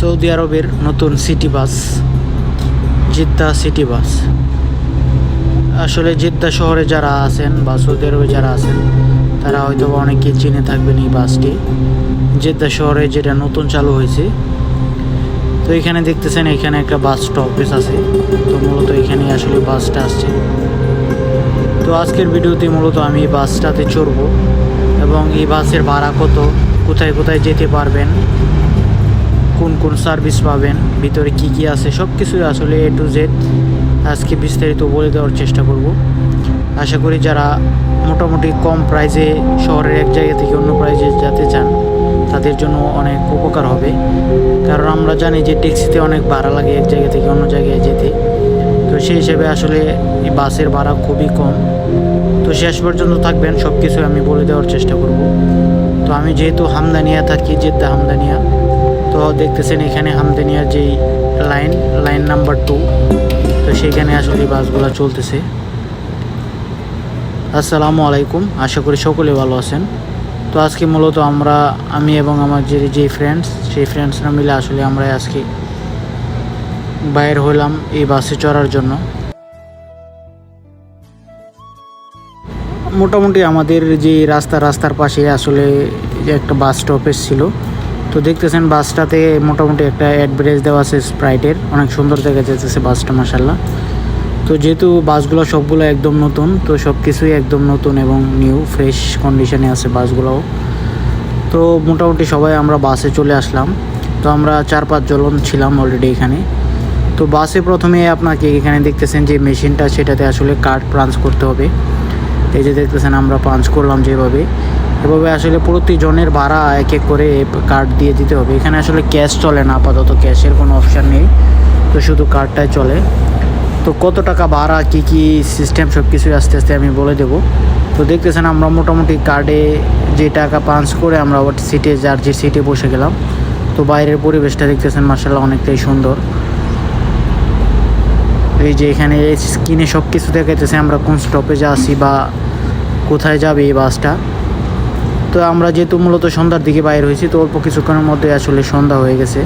Saudi আরবের নতুন city bus, Jeddah city bus. আসলে জিদ্দা শহরে যারা আছেন বা সৌদি আরবে যারা আছেন, তারা হয়তো বা অনেকে চিনে থাকবেন এই বাসটি। জেদ্দা শহরে যেটা নতুন চালু হয়েছে। তো এখানে দেখতেছেন, এখানে একটা বাস স্টপেজ আছে। তো মূলত এখানে আসলে বাসটা আসছে। তো আজকের ভিডিওতে মূলত আমি এই বাসটাতে চড়বো এবং এই বাসের ভাড়া কত, কোথায় কোথায় যেতে পারবেন কোন কোন সার্ভিস পাবেন, ভিতরে কি কি আছে সব কিছুই আসলে এ টু জেড আজকে বিস্তারিত বলে দেওয়ার চেষ্টা করব। আশা করি যারা মোটামুটি কম প্রাইজে শহরের এক জায়গা থেকে অন্য প্রাইজে যেতে চান, তাদের জন্য অনেক উপকার হবে। কারণ আমরা জানি যে ট্যাক্সিতে অনেক ভাড়া লাগে এক জায়গা থেকে অন্য জায়গায় যেতে। তো সেই হিসেবে আসলে বাসের ভাড়া খুবই কম। তো শেষ পর্যন্ত থাকবেন সব কিছু আমি বলে দেওয়ার চেষ্টা করব। তো আমি যেহেতু হামদানিয়া থাকি, জেদ্দা হামদানিয়া তো দেখতেছেন এখানে হামদানিয়ার যেই লাইন লাইন নাম্বার টু। তো সেখানে আসলে বাসগুলো চলতেছে। আসসালামু আলাইকুম, আশা করি সকলে ভালো আছেন। তো আজকে মূলত আমরা, আমি এবং আমার যে যে ফ্রেন্ডস সেই ফ্রেন্ডসরা মিলে আসলে আমরা আজকে বাইর হলাম এই বাসে চড়ার জন্য। মোটামুটি আমাদের যে রাস্তা, রাস্তার পাশে আসলে একটা বাস স্টপেজ ছিল। তো দেখতেছেন বাসটাতে মোটামুটি একটা অ্যাডভার্টাইজ দেওয়া আছে স্প্রাইটের অনেক সুন্দর দেখা যাচ্ছে বাসটা মাসাল্লাহ তো যেহেতু বাসগুলো সবগুলো একদম নতুন, তো সব কিছুই একদম নতুন এবং নিউ ফ্রেশ কন্ডিশনে আছে বাসগুলোও। তো মোটামুটি সবাই আমরা বাসে চলে আসলাম। তো আমরা চার পাঁচ জন ছিলাম অলরেডি এখানে। তো বাসে প্রথমে আপনাকে এখানে দেখতেছেন যে মেশিনটা সেটাতে আসলে কার্ড পাঞ্চ করতে হবে। এই যে দেখতেছেন, আমরা পাঞ্চ করলাম যেভাবে। এভাবে আসলে প্রতিজনের ভাড়া এক এক করে কার্ড দিয়ে দিতে হবে। এখানে আসলে ক্যাশ চলে না, আপাতত ক্যাশের কোনো অপশান নেই। তো শুধু কার্ডটাই চলে। তো কত টাকা ভাড়া, কী কী সিস্টেম সব কিছুই আস্তে আস্তে আমি বলে দেবো। তো দেখতেছেন আমরা মোটামুটি কার্ডে যে টাকা পাঞ্চ করে আমরা আবার সিটে যে সিটে বসে গেলাম। তো বাইরের পরিবেশটা দেখতেছেন মার্শাল্লাহ অনেকটাই সুন্দর। এই যে এখানে স্ক্রিনে সব কিছু দেখাইতেছে, আমরা কোন স্টপেজে আসি বা কোথায় যাবে এই বাসটা। তো আমরা যেহেতু মূলত সন্ধ্যার দিকে বাইর হয়েছি, তো অল্প কিছুক্ষণের মধ্যে আসলে সন্ধ্যা হয়ে গেছে।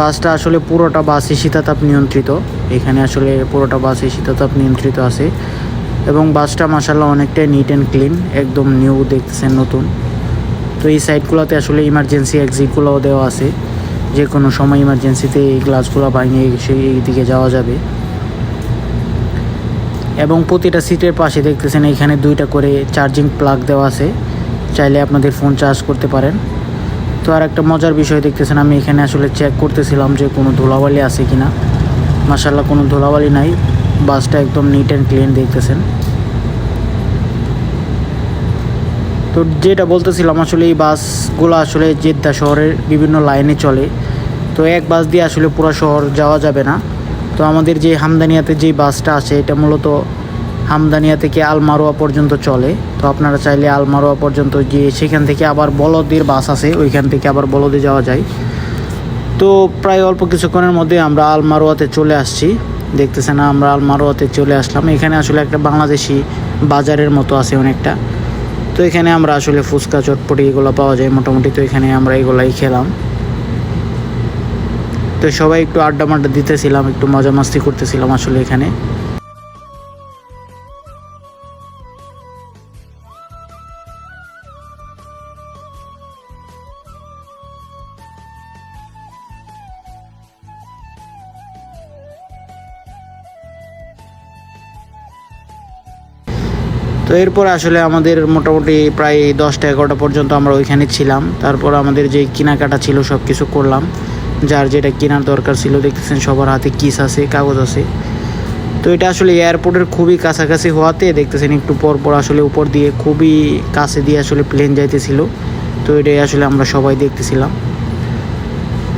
বাসটা আসলে পুরোটা বাসই শীতাতাপ নিয়ন্ত্রিত। এখানে আসলে পুরোটা বাসই শীতাতাপ নিয়ন্ত্রিত আছে। এবং বাসটা মাসাল্লাহ অনেকটাই নিট অ্যান্ড ক্লিন একদম নিউ দেখতেছেন নতুন। তো এই সাইডগুলোতে আসলে ইমার্জেন্সি এক্সিটগুলোও দেওয়া আছে। যে কোনো সময় ইমার্জেন্সিতে এই গ্লাসগুলো ভাঙিয়ে সেই দিকে যাওয়া যাবে। এবং প্রতিটা সিটের পাশে দেখতেছেন এখানে দুইটা করে চার্জিং প্লাগ দেওয়া আছে। চাইলে আপনাদের ফোন চার্জ করতে পারেন। তো আর একটা মজার বিষয় দেখতেছেন, আমি এখানে আসলে চেক করতেছিলাম যে কোনো ধুলাবালি আছে কি না মাসাল্লাহ কোনো ধুলাবালি নাই। বাসটা একদম নিট অ্যান্ড ক্লিন দেখতেছেন। তো যেটা বলতেছিলাম, আসলে এই বাসগুলো আসলে জেদ্দা শহরের বিভিন্ন লাইনে চলে। তো এক বাস দিয়ে আসলে পুরো শহর যাওয়া যাবে না। তো আমাদের যে হামদানিয়াতে যে বাসটা আছে, এটা মূলত হামদানিয়া থেকে আলমারোয়া পর্যন্ত চলে। তো আপনারা চাইলে আলমারোয়া পর্যন্ত গিয়ে সেখান থেকে আবার বলদের বাস আছে, ওইখান থেকে আবার বলদে যাওয়া যায়। তো প্রায় অল্প কিছুক্ষণের মধ্যে আমরা আলমারোয়াতে চলে আসছি। দেখতেছেন আমরা আলমারোয়াতে চলে আসলাম। এখানে আসলে একটা বাংলাদেশি বাজারের মতো আছে অনেকটা। তো এখানে আমরা আসলে ফুচকা, চটপটি এগুলো পাওয়া যায় মোটামুটি। তো এখানে আমরা এগুলাই খেলাম। তো সবাই একটু আড্ডা মাড্ডা দিতেছিলাম, একটু মজা মাস্তি করতেছিলাম আসলে এখানে। তো এরপর আসলে আমাদের মোটামুটি প্রায় দশটা এগারোটা পর্যন্ত আমরা ওইখানে ছিলাম। তারপর আমাদের যে কেনাকাটা ছিল সব কিছু করলাম। যার যেটা কেনার দরকার ছিল, দেখতেছেন সবার হাতে কিস আছে, কাগজ আছে। তো এটা আসলে এয়ারপোর্টের খুবই কাছাকাছি হওয়াতে দেখতেছেন একটু পর পর আসলে উপর দিয়ে খুবই কাছে দিয়ে আসলে প্লেন যাইতেছিল। তো এটাই আসলে আমরা সবাই দেখতেছিলাম।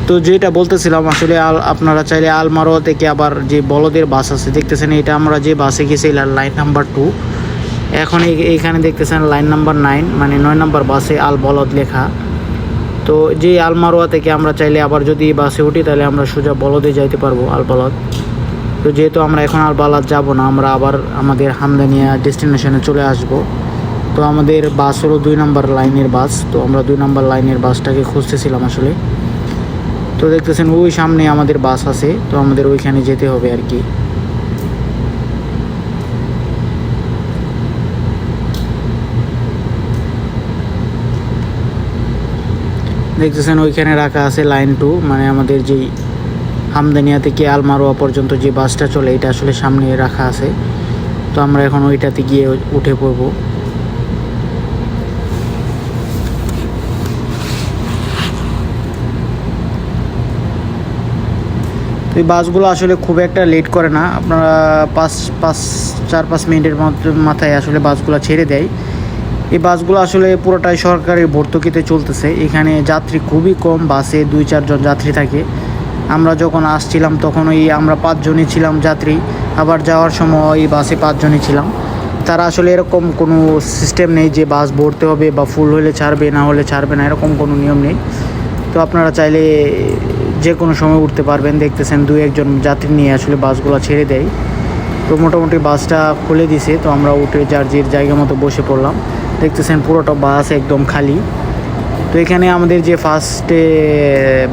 তো যেটা বলতেছিলাম, আসলে আল, আপনারা চাইলে আলমারোয়া থেকে আবার যে বলদের বাস আছে, দেখতেছেন এটা আমরা যে বাসে গেছি লাইন নাম্বার টু এখন এই- এইখানে দেখতেছেন লাইন নাম্বার নাইন মানে নয় নাম্বার বাসে আল বলদ লেখা। তো যে আলমারোয়া থেকে আমরা চাইলে আবার যদি বাসে উঠি, তাহলে আমরা সোজা বলদে যাইতে পারব আল বলদ। তো যেহেতু আমরা এখন আর বালাত যাব না, আমরা আবার আমাদের হামদানিয়া ডেস্টিনেশনে চলে আসব। তো আমাদের বাস হলো দুই নম্বর লাইনের বাস, তো আমরা দুই নম্বর লাইনের বাসটাকে খুঁজতেছিলাম আসলে। তো দেখতেছেন ওই সামনে আমাদের বাস আছে, তো আমাদের ওইখানে যেতে হবে আর কি। দেখতেছেন, ওইখানে রাখা আছে লাইন টু মানে আমাদের যেই হামদানিয়া থেকে আলমারোয়া পর্যন্ত যে বাসটা চলে, এটা আসলে সামনে রাখা আছে। তো আমরা এখন ওইটাতে গিয়ে উঠে পড়ব। এই বাসগুলো আসলে খুব একটা লেট করে না। আপনারা পাঁচ পাঁচ, চার, পাঁচ মিনিটের মাথায় আসলে বাসগুলো ছেড়ে দেয়। এই বাসগুলো আসলে পুরোটাই সরকারের ভর্তুকিতে চলতেছে। এখানে যাত্রী খুবই কম, বাসে দুই, চারজন যাত্রী থাকে। আমরা যখন আসছিলাম তখন ওই আমরা পাঁচজনই ছিলাম যাত্রী, আবার যাওয়ার সময় ওই বাসে পাঁচজনই ছিলাম। তারা আসলে এরকম কোনো সিস্টেম নেই যে বাস ভরতে হবে বা ফুল হলে ছাড়বে, না হলে ছাড়বে না, এরকম কোনো নিয়ম নেই। তো আপনারা চাইলে যে কোনো সময় উঠতে পারবেন, দেখতেছেন দুই, একজন যাত্রী নিয়ে আসলে বাসগুলো ছেড়ে দেয়। তো মোটামুটি বাসটা খুলে দিছে, তো আমরা উঠে যার যে জায়গা মতো বসে পড়লাম। দেখতেছেন পুরোটা বাস একদম খালি। তো এখানে আমাদের যে ফার্স্টে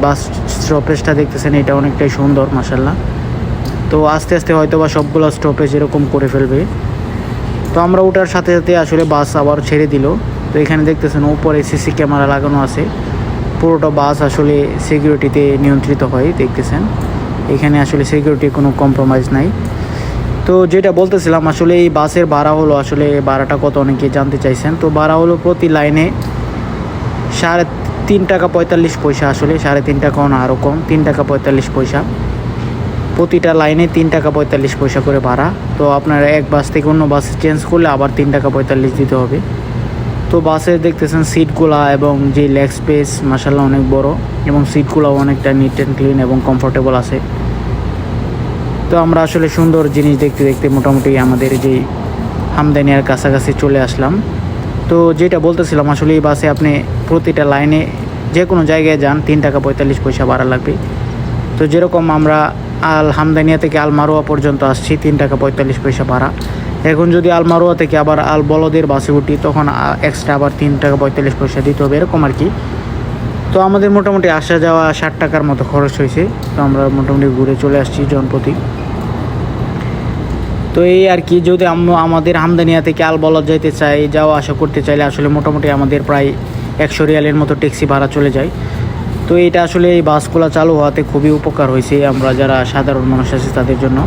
বাস স্টপেজটা দেখতেছেন, এটা অনেকটাই সুন্দর মাসাল্লাহ তো আস্তে আস্তে হয়তো বা সবগুলো স্টপেজ এরকম করে ফেলবে। তো আমরা ওঠার সাথে সাথে আসলে বাস আবার ছেড়ে দিল। তো এখানে দেখতেছেন উপরে সিসি ক্যামেরা লাগানো আছে। পুরোটা বাস আসলে সিকিউরিটিতে নিয়ন্ত্রিত হয়, দেখতেছেন। এখানে আসলে সিকিউরিটির কোনো কম্প্রোমাইজ নাই। তো যেটা বলতেছিলাম, আসলে এই বাসের ভাড়া হলো, আসলে ভাড়াটা কত অনেকে জানতে চাইছেন। তো ভাড়া হলো প্রতি লাইনে সাড়ে তিন টাকা পঁয়তাল্লিশ পয়সা আসলে, সাড়ে তিন টাকাও না আরও কম, তিন টাকা পঁয়তাল্লিশ পয়সা। প্রতিটা লাইনে তিন টাকা পঁয়তাল্লিশ পয়সা করে ভাড়া। তো আপনার এক বাস থেকে অন্য বাসে চেঞ্জ করলে আবার তিন টাকা পঁয়তাল্লিশ দিতে হবে। তো বাসে দেখতেছেন সিটগুলা এবং যে লেগ স্পেস মাসাল্লাহ অনেক বড় এবং সিটগুলাও অনেকটা নিট অ্যান্ড ক্লিন এবং কমফোর্টেবল আছে। তো আমরা আসলে সুন্দর জিনিস দেখতে দেখতে মোটামুটি আমাদের যে হামদানিয়ার কাছাকাছি চলে আসলাম। তো যেটা বলতেছিলাম, আসলে এই বাসে আপনি প্রতিটা লাইনে যে কোনো জায়গায় যান, তিন টাকা পঁয়তাল্লিশ পয়সা ভাড়া লাগবে। তো যেরকম আমরা আল হামদানিয়া থেকে আলমারোয়া পর্যন্ত আসছি, তিন টাকা পঁয়তাল্লিশ পয়সা ভাড়া। এখন যদি আলমারোয়া থেকে আবার আল বলদের বাসে উঠি, তখন এক্সট্রা আবার তিন টাকা পঁয়তাল্লিশ পয়সা দিতে হবে, এরকম আর কি। তো আমাদের মোটামুটি আসা যাওয়া ষাট টাকার মতো খরচ হয়েছে। তো আমরা মোটামুটি ঘুরে চলে আসছি জনপ্রতি তো এই আর কি, যদি আমাদের আমদানিয়া থেকে আল বলদ যাইতে চাই যাওয়া আসা করতে চাইলে আসলে মোটামুটি আমাদের প্রায় একশো রিয়ালের মতো ট্যাক্সি ভাড়া চলে যায়। তো এটা আসলে এই বাসগুলো চালু হওয়াতে খুবই উপকার হয়েছে আমরা যারা সাধারণ মানুষ আছে তাদের জন্য।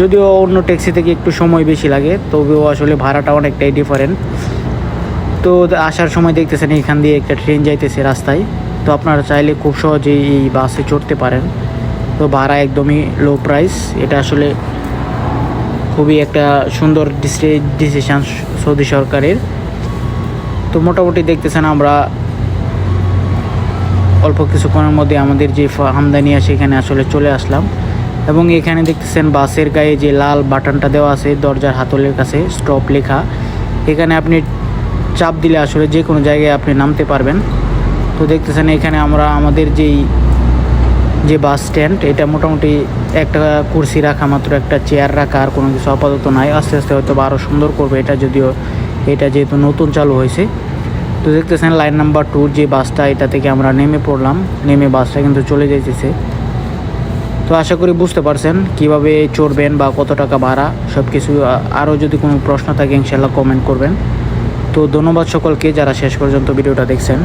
যদিও অন্য ট্যাক্সি থেকে একটু সময় বেশি লাগে, তবুও আসলে ভাড়াটা অনেকটাই ডিফারেন্ট তো আসার সময় দেখতেছেন এখান দিয়ে একটা ট্রেন যাইতেছে রাস্তায়। তো আপনারা চাইলে খুব সহজেই এই বাসে চড়তে পারেন। তো ভাড়া একদমই লো প্রাইস এটা আসলে খুবই একটা সুন্দর ডিসিশান সৌদি সরকারের। তো মোটামুটি দেখতেছেন আমরা অল্প কিছুক্ষণের মধ্যে আমাদের যে আমদানি আছে এখানে আসলে চলে আসলাম। এবং এখানে দেখতেছেন বাসের গায়ে যে লাল বাটনটা দেওয়া আছে দরজার হাতলের কাছে স্টপ লেখা। এখানে আপনি চাপ দিলে আসলে যে কোনো জায়গায় আপনি নামতে পারবেন। তো দেখতেছেন এখানে আমরা আমাদের যেই যে বাস স্ট্যান্ড, এটা মোটামুটি একটা কুর্সি রাখা, মাত্র একটা চেয়ার রাখা, আর কোনো কিছু আপাতত নাই। আস্তে আস্তে হয়তো আরও সুন্দর করবে এটা, যদিও এটা যেহেতু নতুন চালু হয়েছে। তো দেখতেছেন, লাইন নাম্বার টুর যে বাসটা, এটা থেকে আমরা নেমে পড়লাম। নেমে বাসটা কিন্তু চলে যেতেছে তো আশা করি বুঝতে পারছেন কীভাবে চড়বেন বা কত টাকা ভাড়া সব কিছু আরও যদি কোনো প্রশ্ন থাকে ইনশাল্লাহ কমেন্ট করবেন। তো ধন্যবাদ সকলকে যারা শেষ পর্যন্ত ভিডিওটা দেখছেন।